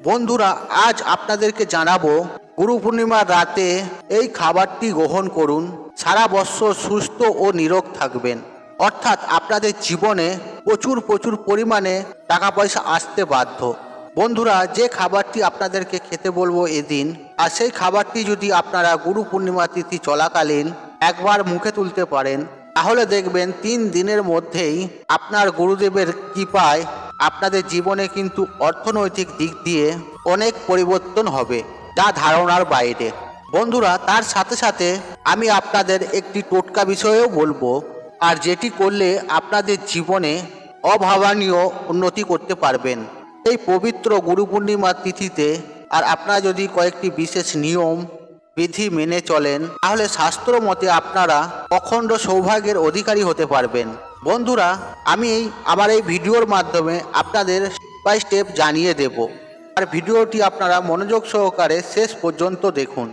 বন্ধুরা, আজ আপনাদেরকে জানাব, গুরু পূর্ণিমার রাতে এই খাবারটি গ্রহণ করুন। সারা বছর সুস্থ ও নিরোগ থাকবেন। অর্থাৎ আপনাদের জীবনে প্রচুর প্রচুর পরিমাণে টাকা পয়সা আসতে বাধ্য। বন্ধুরা, যে খাবারটি আপনাদেরকে খেতে বলব এদিন, আর সেই খাবারটি যদি আপনারা গুরু পূর্ণিমা তিথি চলাকালীন একবার মুখে তুলতে পারেন, তাহলে দেখবেন তিন দিনের মধ্যেই আপনার গুরুদেবের কৃপায় আপনাদের জীবনে কিন্তু অর্থনৈতিক দিক দিয়ে অনেক পরিবর্তন হবে, যা ধারণার বাইরে। বন্ধুরা, তার সাথে সাথে আমি আপনাদের একটি টোটকা বিষয়েও বলব, আর যেটি করলে আপনাদের জীবনে অভাবনীয় উন্নতি করতে পারবেন। এই পবিত্র গুরু পূর্ণিমার তিথিতে, আর আপনারা যদি কয়েকটি বিশেষ নিয়ম, বিধি মেনে চলেন, তাহলে শাস্ত্র মতে আপনারা অখণ্ড সৌভাগ্যের অধিকারী হতে পারবেন। বন্ধুরা, আমি আমার এই ভিডিওর মাধ্যমে আপনাদের বাই স্টেপ জানিয়ে দেব। আর ভিডিওটি আপনারা মনোযোগ সহকারে শেষ পর্যন্ত দেখুন।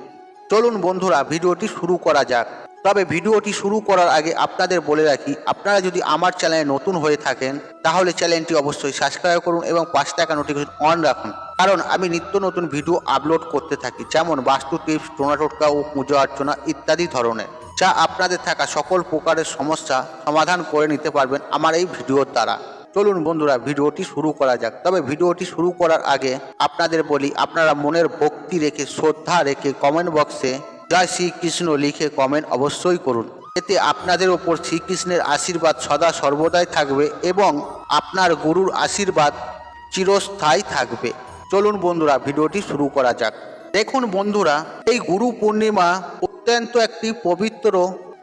চলুন বন্ধুরা, ভিডিওটি শুরু করা যাক। তবে ভিডিওটি শুরু করার আগে আপনাদের বলে রাখি, আপনারা যদি আমার চ্যানেলে নতুন হয়ে থাকেন, তাহলে চ্যানেলটি অবশ্যই সাবস্ক্রাইব করুন এবং পাঁচ টাকা নোটিফিকেশন অন রাখুন। কারণ আমি নিত্য নতুন ভিডিও আপলোড করতে থাকি, যেমন বাস্তু টিপস টোনা টোটকা ও পুজো অর্চনা ইত্যাদি ধরনের। যা আপনাদের থাকা সকল প্রকারের সমস্যা সমাধান করে নিতে পারবেন আমার এই ভিডিওর দ্বারা। চলুন বন্ধুরা, ভিডিওটি শুরু করা যাক। তবে ভিডিওটি শুরু করার আগে আপনাদের বলি, আপনারা মনের ভক্তি রেখে, শ্রদ্ধা রেখে কমেন্ট বক্সে জয় শ্রীকৃষ্ণ লিখে কমেন্ট অবশ্যই করুন। এতে আপনাদের ওপর শ্রীকৃষ্ণের আশীর্বাদ সদা সর্বদাই থাকবে এবং আপনার গুরুর আশীর্বাদ চিরস্থায়ী থাকবে। চলুন বন্ধুরা, ভিডিওটি শুরু করা যাক। দেখুন বন্ধুরা, এই গুরু পূর্ণিমা অত্যন্ত একটি পবিত্র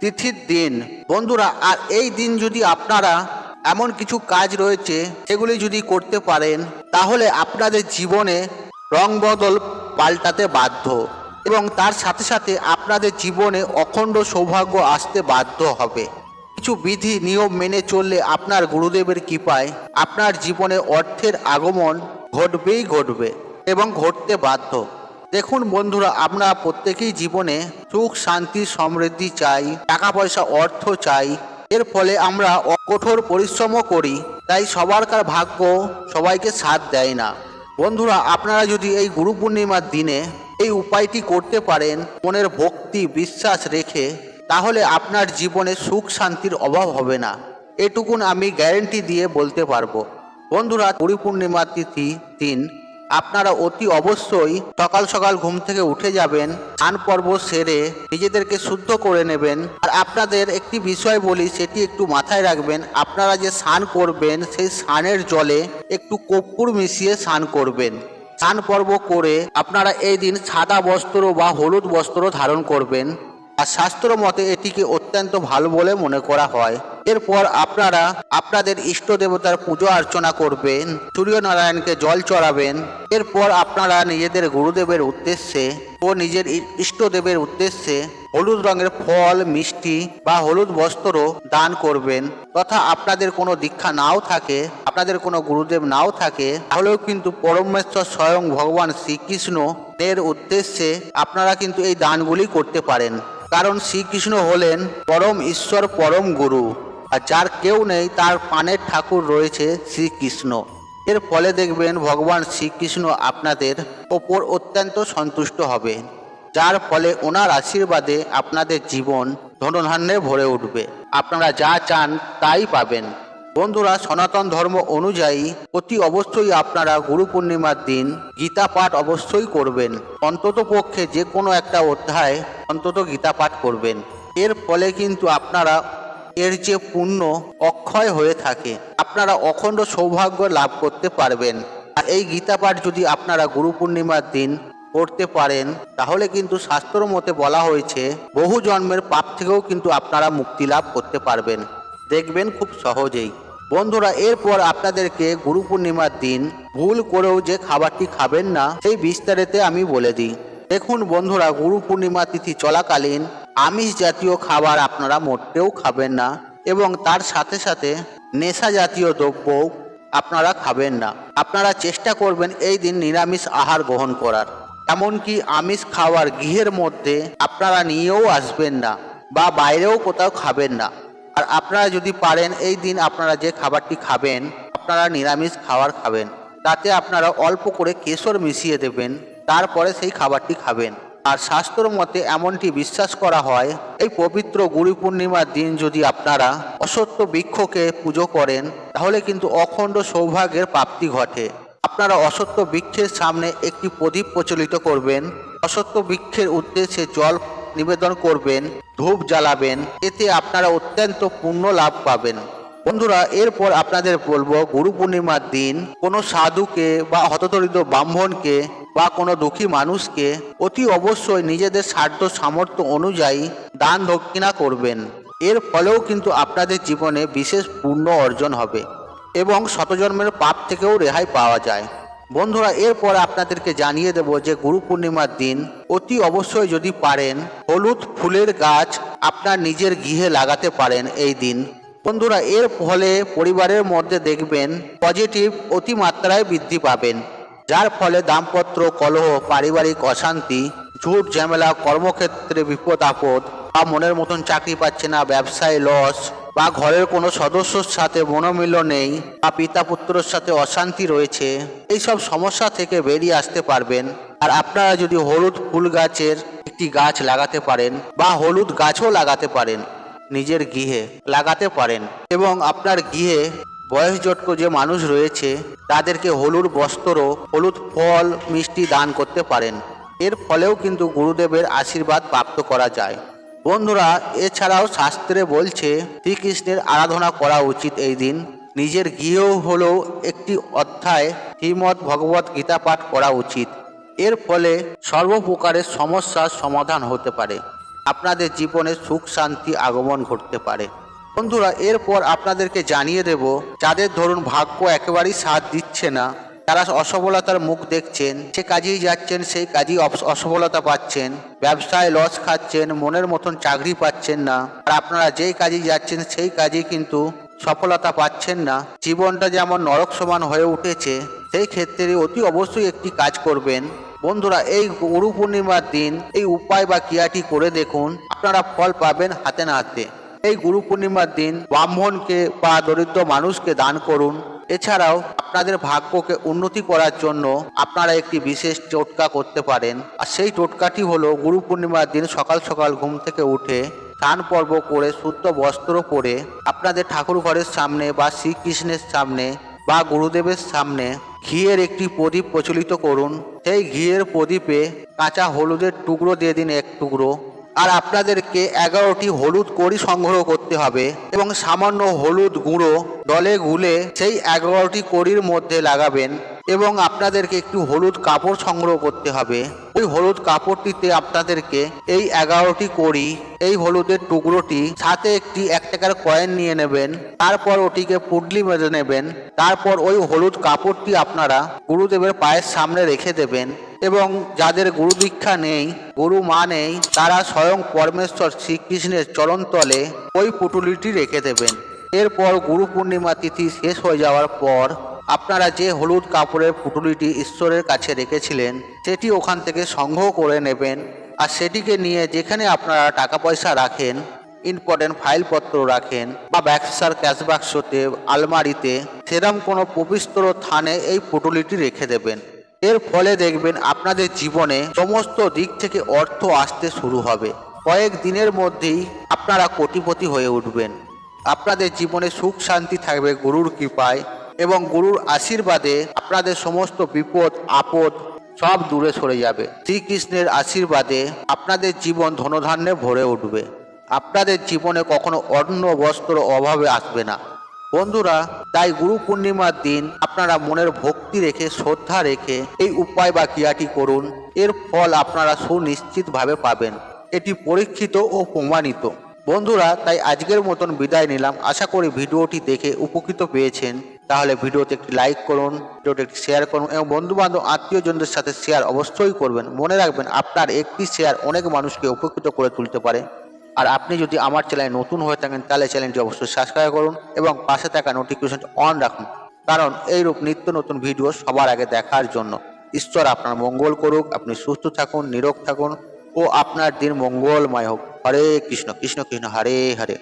তিথির দিন। বন্ধুরা, আর এই দিন যদি আপনারা এমন কিছু কাজ রয়েছে, সেগুলি যদি করতে পারেন, তাহলে আপনাদের জীবনে রং বদল পাল্টাতে বাধ্য এবং তার সাথে সাথে আপনাদের জীবনে অখণ্ড সৌভাগ্য আসতে বাধ্য হবে। কিছু বিধি, নিয়ম মেনে চললে আপনার গুরুদেবের কৃপায় আপনার জীবনে অর্থের আগমন ঘটবেই ঘটবে এবং ঘটতে বাধ্য। দেখুন বন্ধুরা, আমরা প্রত্যেকেই জীবনে সুখ, শান্তি, সমৃদ্ধি চাই টাকা পয়সা অর্থ চাই। এর ফলে আমরা কঠোর পরিশ্রমও করি, তাই সবারকার ভাগ্য সবাইকে সাথ দেয় না। বন্ধুরা, আপনারা যদি এই গুরু পূর্ণিমার দিনে এই উপায়টি করতে পারেন, মনের ভক্তি, বিশ্বাস রেখে, তাহলে আপনার জীবনে সুখ, শান্তির অভাব হবে না। এটুকুন আমি গ্যারেন্টি দিয়ে বলতে পারব। বন্ধুরা, গুরু পূর্ণিমার তিথি দিন আপনারা অতি অবশ্যই সকাল সকাল ঘুম থেকে উঠে যাবেন, স্নান পর্ব সেরে নিজেদেরকে শুদ্ধ করে নেবেন। আর আপনাদের একটি বিষয় বলি, সেটি একটু মাথায় রাখবেন, আপনারা যে স্নান করবেন, সেই স্নানের জলে একটু কর্পূর মিশিয়ে স্নান করবেন। স্নান পর্ব করে আপনারা এই দিন সাদা বস্ত্র বা হলুদ বস্ত্র ধারণ করবেন। আর শাস্ত্র মতে এটিকে অত্যন্ত ভালো বলে মনে করা হয়। এরপর আপনারা আপনাদের ইষ্ট দেবতার পুজো অর্চনা করবেন, সূর্যনারায়ণকে জল চড়াবেন। এরপর আপনারা নিজেদের গুরুদেবের উদ্দেশ্যে ও নিজের ইষ্টদেবের উদ্দেশ্যে হলুদ রঙের ফল, মিষ্টি বা হলুদ বস্ত্র দান করবেন। তথা আপনাদের কোনো দীক্ষা নাও থাকে, আপনাদের কোনো গুরুদেব নাও থাকে, তাহলেও কিন্তু পরমেশ্বর স্বয়ং ভগবান শ্রীকৃষ্ণ এর উদ্দেশ্যে আপনারা কিন্তু এই দানগুলি করতে পারেন। কারণ শ্রীকৃষ্ণ হলেন পরম ঈশ্বর, পরম গুরু। আর যার কেউ নেই, তার পানের ঠাকুর রয়েছে শ্রীকৃষ্ণ। এর ফলে দেখবেন ভগবান শ্রীকৃষ্ণ আপনাদের ওপর অত্যন্ত সন্তুষ্ট হবে। যার ফলে ওনার আশীর্বাদে আপনাদের জীবন ধনধান্যে ভরে উঠবে। আপনারা যা চান, তাই পাবেন। বন্ধুরা, সনাতন ধর্ম অনুযায়ী অতি অবশ্যই আপনারা গুরু পূর্ণিমার দিন গীতা পাঠ অবশ্যই করবেন। অন্তত পক্ষে যে কোনো একটা অধ্যায় অন্তত গীতা পাঠ করবেন। এর ফলে কিন্তু আপনারা এর যে পুণ্য অক্ষয় হয়ে থাকে। আপনারা অখণ্ড সৌভাগ্য লাভ করতে পারবেন। আর এই গীতা পাঠ যদি আপনারা গুরু পূর্ণিমার দিন করতে পারেন, তাহলে কিন্তু শাস্ত্র মতে বলা হয়েছে, বহু জন্মের পাপ থেকেও কিন্তু আপনারা মুক্তি লাভ করতে পারবেন। দেখবেন খুব সহজেই। বন্ধুরা, এরপর আপনাদেরকে গুরু পূর্ণিমার দিন ভুল করেও যে খাবারটি খাবেন না, সেই বিস্তারিতে আমি বলে দিই। দেখুন বন্ধুরা, গুরু পূর্ণিমা তিথি চলাকালীন আমিষ জাতীয় খাবার আপনারা মোটেও খাবেন না এবং তার সাথে সাথে নেশা জাতীয় দ্রব্য আপনারা খাবেন না। আপনারা চেষ্টা করবেন এই দিন নিরামিষ আহার গ্রহণ করার। এমনকি আমিষ খাওয়ার গৃহের মধ্যে আপনারা নিয়েও আসবেন না বা বাইরেও কোথাও খাবেন না। আর আপনারা যদি পারেন, এই দিন আপনারা যে খাবারটি খাবেন, আপনারা নিরামিষ খাবার খাবেন। তাতে আপনারা অল্প করে কেশর মিশিয়ে দেবেন, তারপরে সেই খাবারটি খাবেন। আর শাস্ত্র মতে এমনটি বিশ্বাস করা হয়, এই পবিত্র গুরু পূর্ণিমার দিন যদি আপনারা অসত্য বৃক্ষকে পুজো করেন, তাহলে কিন্তু অখণ্ড সৌভাগ্যের প্রাপ্তি ঘটে। আপনারা অসত্য বৃক্ষের সামনে একটি প্রদীপ প্রচলিত করবেন, অসত্য বৃক্ষের উদ্দেশ্যে জল নিবেদন করবেন, ধূপ জ্বালাবেন, এতে আপনারা অত্যন্ত পুণ্য লাভ পাবেন। বন্ধুরা, এরপর আপনাদের বলব, গুরু পূর্ণিমার দিন কোনো সাধুকে বা হতদরিদ্র ব্রাহ্মণকে বা কোনো দুঃখী মানুষকে অতি অবশ্যই নিজেদের সাধ্য সামর্থ্য অনুযায়ী দান দক্ষিণা করবেন। এর ফলেও কিন্তু আপনাদের জীবনে বিশেষ পুণ্য অর্জন হবে এবং শতজন্মের পাপ থেকেও রেহাই পাওয়া যায়। বন্ধুরা, এরপর আপনাদেরকে জানিয়ে দেব যে গুরু পূর্ণিমার দিন অতি অবশ্যই যদি পারেন, হলুদ ফুলের গাছ আপনার নিজের গৃহে লাগাতে পারেন এই দিন। বন্ধুরা, এর ফলে পরিবারের মধ্যে দেখবেন পজিটিভ অতিমাত্রায় বৃদ্ধি পাবেন। যার ফলে দাম্পত্য কলহ, পারিবারিক অশান্তি, ঝুট ঝামেলা, কর্মক্ষেত্রে বিপদ, আপদ বা মনের মতন চাকরি পাচ্ছে না, ব্যবসায় লস বা ঘরের কোনো সদস্যর সাথে মনোমিল নেই বা পিতা পুত্রের সাথে অশান্তি রয়েছে, এইসব সমস্যা থেকে বেরিয়ে আসতে পারবেন। আর আপনারা যদি হলুদ ফুল গাছের একটি গাছ লাগাতে পারেন বা হলুদ গাছও লাগাতে পারেন, নিজের গৃহে লাগাতে পারেন এবং আপনার গৃহে বয়সজটক যে মানুষ রয়েছে, তাদেরকে হলুদ বস্ত্র, হলুদ ফল, মিষ্টি দান করতে পারেন। এর ফলেও কিন্তু গুরুদেবের আশীর্বাদ প্রাপ্ত করা যায়। বন্ধুরা, এছাড়াও শাস্ত্রে বলছে, শ্রীকৃষ্ণের আরাধনা করা উচিত এই দিন। নিজের গৃহেও হলেও একটি অধ্যায় শ্রীমৎ ভগবত গীতা পাঠ করা উচিত। এর ফলে সর্বপ্রকারের সমস্যার সমাধান হতে পারে। আপনাদের জীবনে সুখ শান্তি আগমন ঘটতে পারে। বন্ধুরা, এরপর আপনাদেরকে জানিয়ে দেব, যাদের ধরুন ভাগ্য একেবারেই সাথ দিচ্ছে না তারা অসফলতার মুখ দেখছেন সে কাজেই যাচ্ছেন, সেই কাজেই অস- অসফলতা পাচ্ছেন, ব্যবসায় লস খাচ্ছেন, মনের মতন চাকরি পাচ্ছেন না, আর আপনারা যেই কাজেই যাচ্ছেন, সেই কাজেই কিন্তু সফলতা পাচ্ছেন না, জীবনটা যেমন নরক সমান হয়ে উঠেছে, সেই ক্ষেত্রে অতি অবশ্যই একটি কাজ করবেন। বন্ধুরা, এই গুরু পূর্ণিমার দিন, এই উপায় বা ক্রিয়াটি করে দেখুন, আপনারা ফল পাবেন হাতে না হাতে। এই গুরু পূর্ণিমার দিন ব্রাহ্মণকে বা দরিদ্র মানুষকে দান করুন। এছাড়াও আপনাদের ভাগ্যকে উন্নতি করার জন্য আপনারা একটি বিশেষ টোটকা করতে পারেন। আর সেই টোটকাটি হলো গুরু পূর্ণিমার দিন সকাল সকাল ঘুম থেকে উঠে স্নান পর্ব করে শুদ্ধ বস্ত্র পরে আপনাদের ঠাকুর ঘরের সামনে বা শ্রীকৃষ্ণের সামনে বা গুরুদেবের সামনে ঘিয়ের একটি প্রদীপ প্রচলিত করুন। সেই ঘিয়ের প্রদীপে কাঁচা হলুদের টুকরো দিয়ে দিন এক টুকরো। আর আপনাদেরকে এগারোটি হলুদ কড়ি সংগ্রহ করতে হবে এবং সামান্য হলুদ গুঁড়ো দলে গুলে সেই এগারোটি কড়ির মধ্যে লাগাবেন এবং আপনাদেরকে একটু হলুদ কাপড় সংগ্রহ করতে হবে। ওই হলুদ কাপড়টিতে আপনাদেরকে এই এগারোটি কড়ি, এই হলুদের টুকরোটি সাথে একটি এক টাকার কয়েন নিয়ে নেবেন, তারপর ওটিকে পুডলি বেঁধে নেবেন, তারপর ওই হলুদ কাপড়টি আপনারা গুরুদেবের পায়ের সামনে রেখে দেবেন এবং যাদের গুরু দীক্ষা নেই, গুরু মা নেই, তারা স্বয়ং পরমেশ্বর শ্রীকৃষ্ণের চরণতলে ওই পুটুলিটি রেখে দেবেন। এরপর গুরু পূর্ণিমা তিথি শেষ হয়ে যাওয়ার পর আপনারা যে হলুদ কাপড়ের পুটুলিটি ঈশ্বরের কাছে রেখেছিলেন, সেটি ওখান থেকে সংগ্রহ করে নেবেন। আর সেটিকে নিয়ে যেখানে আপনারা টাকা পয়সা রাখেন ইম্পর্টেন্ট ফাইলপত্র রাখেন বা ব্যবসার ক্যাশ বাক্সতে আলমারিতে, সেরম কোনো পবিত্র স্থানে এই পুটুলিটি রেখে দেবেন। এর ফলে দেখবেন আপনাদের জীবনে সমস্ত দিক থেকে অর্থ আসতে শুরু হবে। কয়েক দিনের মধ্যেই আপনারা কোটিপতি হয়ে উঠবেন। আপনাদের জীবনে সুখ শান্তি থাকবে, গুরুর কৃপায়। এবং গুরুর আশীর্বাদে আপনাদের সমস্ত বিপদ, আপদ সব দূরে সরে যাবে। শ্রীকৃষ্ণের আশীর্বাদে আপনাদের জীবন ধনধান্যে ভরে উঠবে। আপনাদের জীবনে কখনো অন্ন, বস্ত্র অভাবে আসবে না। বন্ধুরা, তাই গুরু পূর্ণিমার দিন আপনারা মনের ভক্তি রেখে, শ্রদ্ধা রেখে এই উপায় বা ক্রিয়াটি করুন। এর ফল আপনারা সুনিশ্চিতভাবে পাবেন। এটি পরীক্ষিত ও প্রমাণিত। বন্ধুরা, তাই আজকের মতন বিদায় নিলাম। আশা করি ভিডিওটি দেখে উপকৃত পেয়েছেন। তাহলে ভিডিওতে একটি লাইক করুন ভিডিওটি একটি শেয়ার করুন এবং বন্ধু বান্ধব আত্মীয়জনদের সাথে শেয়ার অবশ্যই করবেন। মনে রাখবেন, আপনার একটি শেয়ার অনেক মানুষকে উপকৃত করে তুলতে পারে। আর আপনি যদি আমার চ্যানেলে নতুন হয়ে থাকেন, তাহলে চ্যানেলটি অবশ্যই সাবস্ক্রাইব করুন এবং পাশে থাকা নোটিফিকেশন অন রাখুন। কারণ এইরূপ নিত্য নতুন ভিডিও সবার আগে দেখার জন্য ঈশ্বর আপনার মঙ্গল করুক, আপনি সুস্থ থাকুন, নিরোগ থাকুন ও আপনার দিন মঙ্গলময় হোক। হরে কৃষ্ণ কৃষ্ণ কৃষ্ণ, হরে হরে।